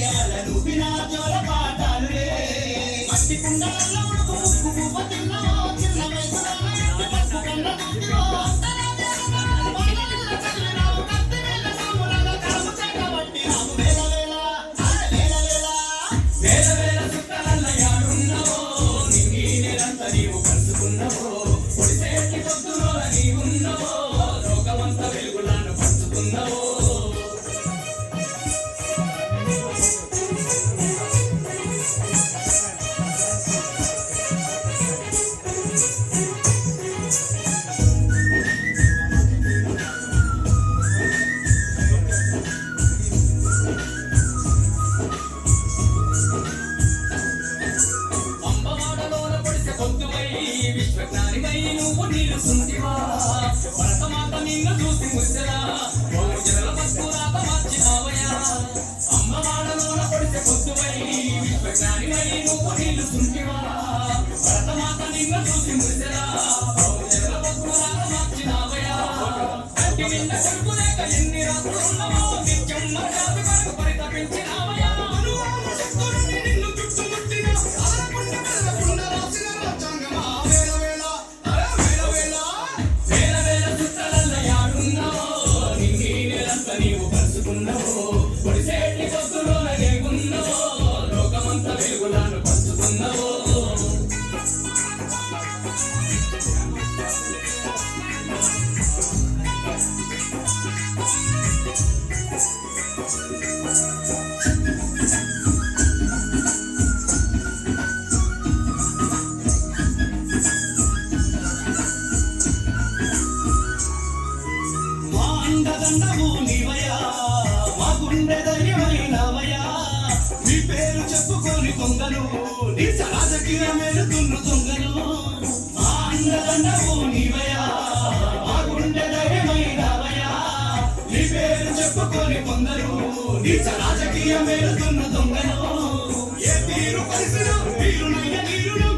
కల్లనే ఉయ్యాల రూపిన మట్టి కుండలలో ఉడుకు ముక్కు చిన్న వయసులో విశ్వజ్ఞానివై నువ్వు నిలుసుంటివా భరతమాత నిన్ను చూసి ముచ్చరా బహుజనుల బతుకురాత మార్చినావయ్యా అమ్మవాడలోన పొడిసె పొద్దువై విశ్వజ్ఞానివై నువ్వు భరతమాత నిన్ను చూసి ముచ్చరా కంటి ఎన్ని రాత్రులున్నావో నిత్యం యాడున్నావో నింగి నేలంతా నీవు కలుసుకున్నావో లోకమంతా వెలుగులాను గుండె ధైర్యమైనవయా నీ పేరు చెప్పుకొని కొంగలు నీ రాజకీయ మేలు దున్ను దొంగలు. ఆ అండదండవు నీవయా ఆ గుండె ధైర్యమైనవయా నీ పేరు మేలు దున్ను ఏ తీరు పరిసరం తీరునైన తీరును